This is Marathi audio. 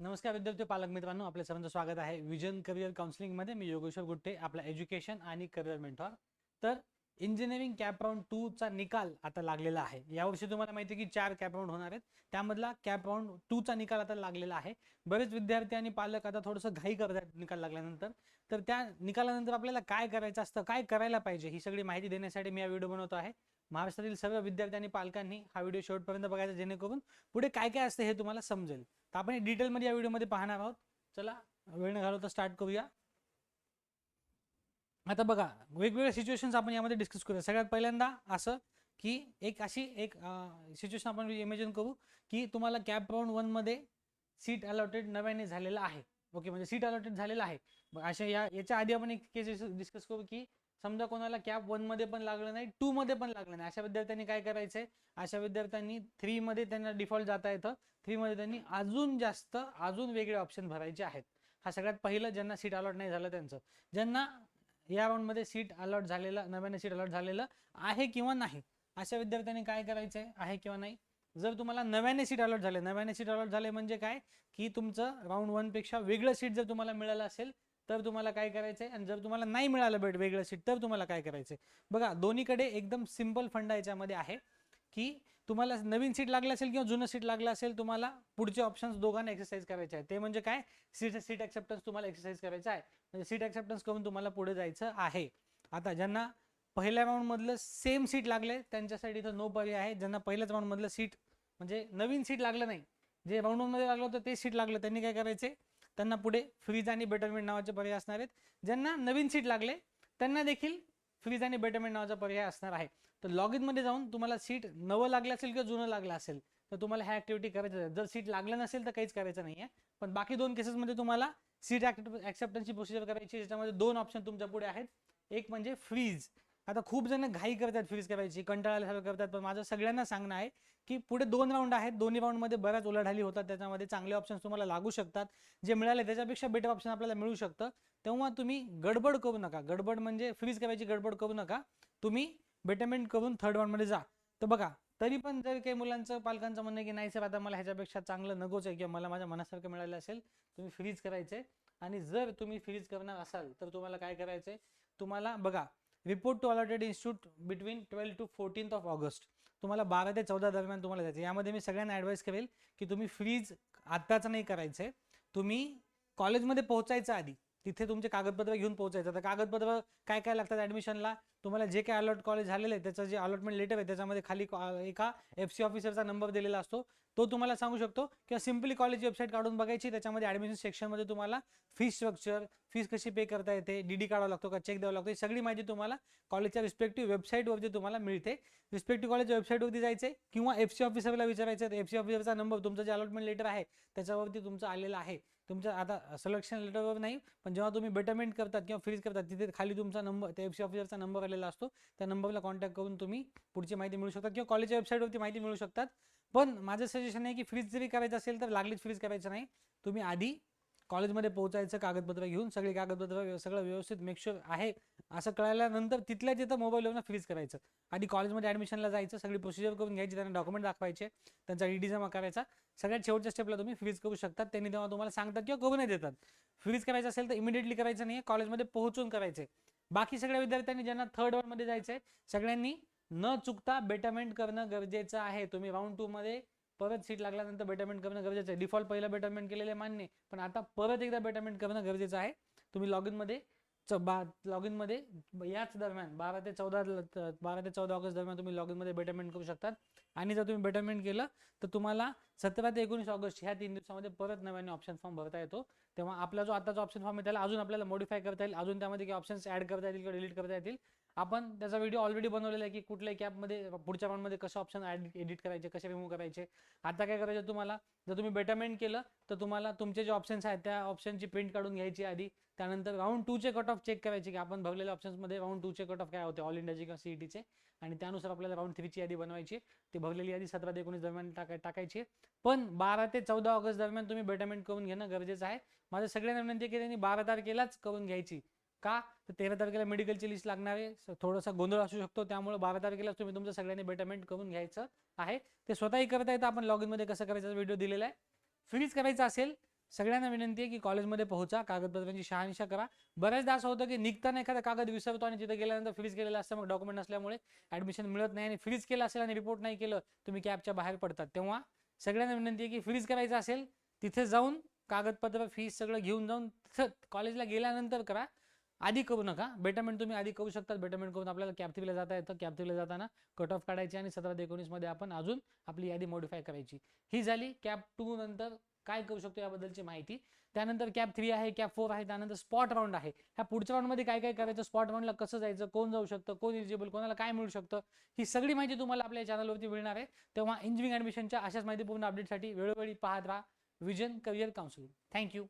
नमस्कार विद्यार्थी पालक मित्रांनो आपल्या सर्वांचं स्वागत आहे. विजन करिअर काउन्सिलिंगमध्ये मी योगेश्वर गुट्टे आपला एज्युकेशन आणि करिअर मेंटॉर तर इंजिनिअरिंग कॅप राऊंड टूचा निकाल आता लागलेला आहे. यावर्षी तुम्हाला माहिती आहे की चार कॅप राऊंड होणार आहेत. त्यामधला कॅप राऊंड टूचा निकाल आता लागलेला आहे. बरेच विद्यार्थी आणि पालक आता थोडंसं घाई करत आहेत निकाल लागल्यानंतर. तर त्या निकालानंतर आपल्याला काय करायचं असतं काय करायला पाहिजे ही सगळी माहिती देण्यासाठी मी हा व्हिडिओ बनवतो आहे. महाराष्ट्रातील सर्व विद्यार्थी आणि पालकांनी हा व्हिडिओ शेवटपर्यंत बघायचा जेणेकरून पुढे काय काय असतं हे तुम्हाला समजेल. तर आपण डिटेलमध्ये या व्हिडिओमध्ये पाहणार आहोत. चला वेळ न घालवता स्टार्ट करूया. आता बघा वेगवेगळ्या सिच्युएशन्स आपण यामध्ये डिस्कस करूया. सगळ्यात पहिल्यांदा असं की एक अशी एक सिच्युएशन आपण इमेजिन करू की तुम्हाला कॅप राऊंड वनमध्ये सीट अलॉटेड नव्याने झालेलं आहे. ओके म्हणजे सीट अलॉटेड झालेलं आहे. मग अशा या याच्या आधी आपण एक केस डिस्कस करू की समजा कोणाला कॅपमध्ये पण लागलं नाही टू मध्ये पण लागलं नाही. अशा विद्यार्थ्यांनी काय करायचंय? अशा विद्यार्थ्यांनी थ्री मध्ये त्यांना डिफॉल्ट जाता येतं. थ्री मध्ये त्यांनी अजून जास्त अजून वेगळे ऑप्शन भरायचे आहेत. हा सगळ्यात पहिलं ज्यांना सीट अलॉट नाही झालं त्यांचं. ज्यांना या राऊंडमध्ये सीट अलॉट झालेलं नव्याने सीट अलॉट झालेलं आहे किंवा नाही अशा विद्यार्थ्यांनी काय करायचंय? आहे किंवा नाही? जर तुम्हाला नव्याने सीट अलॉट झाले नव्याने सीट अलॉट झाले म्हणजे काय? की तुमचं राऊंड वनपेक्षा वेगळं सीट जर तुम्हाला मिळालं असेल तर तुम्हाला काय करायचंय? आणि जर तुम्हाला नाही मिळालं बेट वेगळं सीट तर तुम्हाला काय करायचंय? बघा दोन्हीकडे एकदम सिंपल फंड याच्यामध्ये आहे की तुम्हाला नवीन सीट लागलं असेल किंवा जुनं सीट लागलं असेल तुम्हाला पुढचे ऑप्शन्स दोघांना एक्सरसाइज करायचे आहे ते म्हणजे काय? सीट सीट ऍक्सेप्टन्स तुम्हाला एक्सरसाइज करायचं आहे. म्हणजे सीट ऍक्सेप्टन्स करून तुम्हाला पुढे जायचं आहे. आता ज्यांना पहिल्या राऊंडमधलं सेम सीट लागले त्यांच्यासाठी इथं नो पर्याय आहे. ज्यांना पहिल्याच राऊंडमधलं सीट म्हणजे नवीन सीट लागलं नाही जे राऊंडमध्ये लागलं होतं ते सीट लागलं. त्यांनी काय करायचे त्यांना पुढे फ्रीज आणि बेटरमेंट नावाचे पर्याय असणार आहेत. ज्यांना नवीन सीट लागले त्यांना देखील फ्रीज आणि बेटरमेंट नावाचा पर्याय असणार आहे. तर लॉग इनमध्ये जाऊन तुम्हाला सीट नवं लागलं असेल किंवा जुनं लागलं असेल तर तुम्हाला ह्या ऍक्टिव्हिटी करायचं आहे. जर सीट लागलं नसेल तर काहीच करायचं नाहीये. पण बाकी दोन केसेसमध्ये तुम्हाला सीट ऍक्सेप्टन्सची प्रोसिजर करायची ज्याच्यामध्ये दोन ऑप्शन तुमच्यापुढे आहेत. एक म्हणजे फ्रीज आता खूप जण घाई करतात फ्रीज करायची कंटाळाल्यासारखं करतात. पण माझं सगळ्यांना सांगणं आहे की पुढे दोन राऊंड आहेत. दोन्ही राऊंडमध्ये बऱ्याच उलाढाली होतात. त्याच्यामध्ये चांगले ऑप्शन्स तुम्हाला लागू शकतात. जे मिळाले त्याच्यापेक्षा बेटर ऑप्शन आपल्याला मिळू शकतं. तेव्हा तुम्ही गडबड करू नका. गडबड म्हणजे फ्रीज करायची गडबड करू नका. तुम्ही बेटरमेंट करून थर्ड राऊंडमध्ये जा. तर बघा तरी पण जर काही मुलांचं पालकांचं म्हणणं की नाही सर आता मला ह्याच्यापेक्षा चांगलं नकोच आहे किंवा मला माझ्या मनासारखं मिळालं असेल तुम्ही फ्रीज करायचे. आणि जर तुम्ही फ्रीज करणार असाल तर तुम्हाला काय करायचंय? तुम्हाला बघा report to allotted institute between twelve to fourteenth of August तुम्हाला बारा ते चौदा दरम्यान तुम्हाला जायचं यामध्ये मी सगळ्यांना ॲडवाईस करेल की तुम्ही फ्रीज आत्ताचं नाही करायचंय. तुम्ही कॉलेजमध्ये पोहोचायचं आधी तिथे तुमचे कागदपत्र घेऊन पोहोचायचं. तर कागदपत्र काय काय लागतात ॲडमिशनला तुम्हाला जे काय अलॉट कॉलेज झालेलं आहे त्याचं जे अलॉटमेंट लेटर आहे त्याच्यामध्ये खाली एका एफ सी ऑफिसरचा नंबर दिलेला असतो. तो तुम्हाला सांगू शकतो. किंवा सिम्पली कॉलेज वेबसाईट काढून बघायची त्याच्यामध्ये ॲडमिशन सेक्शनमध्ये तुम्हाला फीस स्ट्रक्चर फीस कशी पे करता येते डी डी काढावं लागतो का चेक द्यावा लागतो ही सगळी माहिती तुम्हाला कॉलेजच्या रिस्पेक्टिव्ह वेबसाईटवरती तुम्हाला मिळते. रिस्पेक्टिव्ह कॉलेजच्या वेबसाईटवरती जायचे किंवा एफ सी ऑफिसरला विचारायचं एफ सी ऑफिसरचा नंबर तुमचं जे अलॉटमेंट लेटर आहे त्याच्यावरती तुमचं आलेलं आहे. तुमचं आता सलेक्शन लेटरवर नाही पण जेव्हा तुम्ही बेटरमेंट करतात किंवा फ्रीज करतात तिथे खाली तुमचा नंबर त्या एफ सी ऑफिसरचा नंबर आलेला असतो. त्या नंबरला कॉन्टॅक्ट करून तुम्ही पुढची माहिती मिळू शकतात किंवा कॉलेजच्या वेबसाईटवरती माहिती मिळू शकतात. पण माझं सजेशन आहे की फ्रीज जरी करायचं असेल तर लागलीच फ्रीज करायचं नाही. तुम्ही आधी कॉलेजमध्ये पोहोचायचं कागदपत्र घेऊन सगळे कागदपत्र सगळं व्यवस्थित मेकशुअर आहे असं कळल्यानंतर तिथल्या तिथं मोबाईलवरून फ्रीज करायचं. आधी कॉलेजमध्ये ॲडमिशनला जायचं सगळी प्रोसिजर करून घ्यायची त्यांना डॉक्युमेंट दाखवायचे त्यांचा डी जमा करायचा. सगळ्यात शेवटच्या स्टेपला तुम्ही फ्रीज करू शकतात त्यांनी तेव्हा तुम्हाला सांगतात किंवा करू नाही देतात. फ्रीज करायचं असेल तर इमिडिएटली करायचं नाही कॉलेजमध्ये पोहोचून करायचे बाकी सगळ्या विद्यार्थ्यांनी ज्यांना थर्डमध्ये आहे सगळ्यांनी न चुकता बेटरमेंट करणं गरजेचं आहे. तुम्ही राऊंड टू मध्ये परत सीट लागल्यानंतर बेटरमेंट करणं गरजेचं आहे. डिफॉल्ट पहिलं बेटरमेंट केलेले मान्य. पण आता परत एकदा बेटरमेंट करणं गरजेचं आहे. तुम्ही लॉग इनमध्ये च बा लॉग इनमध्ये याच दरम्यान बारा ते चौदा बारा ते चौदा ऑगस्ट दरम्यान तुम्ही लॉग इनमध्ये बेटरमेंट करू शकतात. आणि जर तुम्ही बेटरमेंट केलं तर तुम्हाला सतरा ते एकोणीस ऑगस्ट ह्या तीन दिवसामध्ये परत नव्याने ऑप्शन फॉर्म भरता येतो. तेव्हा आपला जो आताचा ऑप्शन फॉर्म आहे त्याला अजून आपल्याला मॉडिफाय करता येईल. अजून त्यामध्ये काही ऑप्शन्स ॲड करता येतील किंवा डिलीट करता येतील. आपण त्याचा व्हिडिओ ऑलरेडी बनवलेला आहे की कुठल्याही कॅपमध्ये पुढच्या पानमध्ये कसं ऑप्शन एडिट करायचे कसे रिमूव्ह करायचे. आता काय करायचं तुम्हाला? जर तुम्ही बेटरमेंट केलं तर तुम्हाला तुमचे जे ऑप्शन्स आहेत त्या ऑप्शनची प्रिंट काढून घ्यायची आधी. त्यानंतर राऊंड टूचे कट ऑफ चेक करायचे की आपण भरलेल्या ऑप्शन्समध्ये राऊंड टूचे कट ऑफ काय होते? ऑल इंडियाचे किंवा सीईटीचे आणि त्यानुसार आपल्याला राऊंड थ्रीची यादी बनवायची. ती भरलेली यादी सतरा ते एकोणीस दरम्यान टाकाय टाकायची. पण बारा ते चौदा ऑगस्ट दरम्यान तुम्ही बेटरमेंट करून घेणं गरजेचं आहे. माझं सगळ्यांना विनंती आहे की त्यांनी बारा तारखेलाच करून घ्यायची. का? तर तेरा तारखेला मेडिकलची लिस्ट लागणार आहे. थोडासा गोंधळ असू शकतो. त्यामुळे बारा तारखेला तुम्ही तुमचं सगळ्यांनी बेटरमेंट करून घ्यायचं आहे. ते स्वतःही करता येतं आपण लॉग इनमध्ये कसं करायचं व्हिडिओ दिलेला आहे. फ्रीज करायचं असेल सगळ्यांना विनंती आहे की कॉलेजमध्ये पोहोचा. कागदपत्रांची शहानिशा करा. बऱ्याचदा असं होतं की निघताना एखादा कागद विसरतो आणि तिथे गेल्यानंतर फ्रीज केलेलं असतं. मग डॉक्युमेंट नसल्यामुळे ऍडमिशन मिळत नाही आणि फ्रीज केलं असेल आणि रिपोर्ट नाही केलं तुम्ही कॅबच्या बाहेर पडतात. तेव्हा सगळ्यांना विनंती आहे की फ्रीज करायचं असेल तिथे जाऊन कागदपत्र फीस सगळं घेऊन जाऊन तिथं कॉलेजला गेल्यानंतर करा. आधी करू नका. बेटरमेंट तुम्ही आधी करू शकता. बेटरमेंट करून आपल्याला कॅब थ्रीला जाता येतं. कॅब थ्रीला जाताना कट ऑफ काढायची आणि सतरा ते एकोणीसमध्ये आपण अजून आपली यादी मॉडिफाय करायची. ही झाली कॅब टू नंतर काय करू शकतो याबद्दलची माहिती. त्यानंतर कॅब थ्री आहे कॅब फोर आहे त्यानंतर स्पॉट राऊंड आहे. ह्या पुढच्या राऊंडमध्ये काय काय करायचं? स्पॉट राऊंडला कसं जायचं? कोण जाऊ शकतं? कोण इलिजिबल कोणाला काय मिळू शकतं? ही सगळी माहिती तुम्हाला आपल्या चॅनलवरती मिळणार आहे. तेव्हा इंजिनिअरिंग ॲडमिशनच्या अशाच माहितीपूर्ण अपडेटसाठी वेळोवेळी पाहत राहा. Vision career counselling thank you